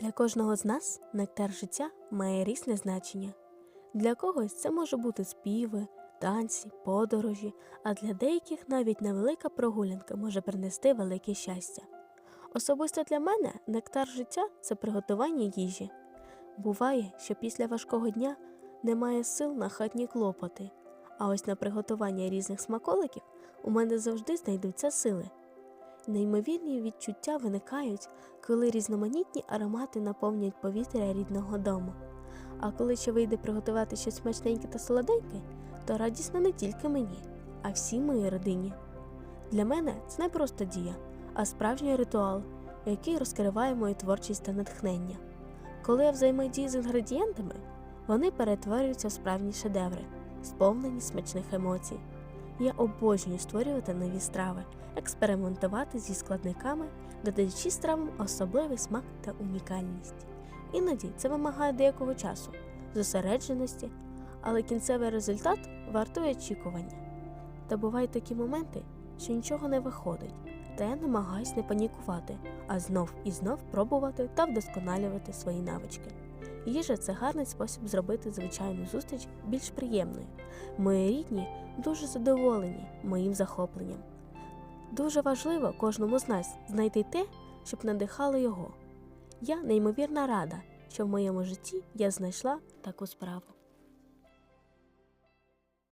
Для кожного з нас нектар життя має різне значення. Для когось це може бути співи, танці, подорожі, а для деяких навіть невелика прогулянка може принести велике щастя. Особисто для мене нектар життя це приготування їжі. Буває, що після важкого дня немає сил на хатні клопоти, а ось на приготування різних смаколиків у мене завжди знайдуться сили. Неймовірні відчуття виникають, коли різноманітні аромати наповнюють повітря рідного дому. А коли ще вийде приготувати щось смачненьке та солоденьке, то радісно не тільки мені, а всій моїй родині. Для мене це не просто дія, а справжній ритуал, який розкриває мою творчість та натхнення. Коли я взаємодію з інгредієнтами, вони перетворюються в справжні шедеври, сповнені смачних емоцій. Я обожнюю створювати нові страви, експериментувати зі складниками, додаючи стравам особливий смак та унікальність. Іноді це вимагає деякого часу, зосередженості, але кінцевий результат вартує очікування. Та бувають такі моменти, що нічого не виходить, та я намагаюсь не панікувати, а знов і знов пробувати та вдосконалювати свої навички. Їжа це гарний спосіб зробити звичайну зустріч більш приємною. Мої рідні дуже задоволені моїм захопленням. Дуже важливо кожному з нас знайти те, щоб надихало його. Я неймовірно рада, що в моєму житті я знайшла таку справу.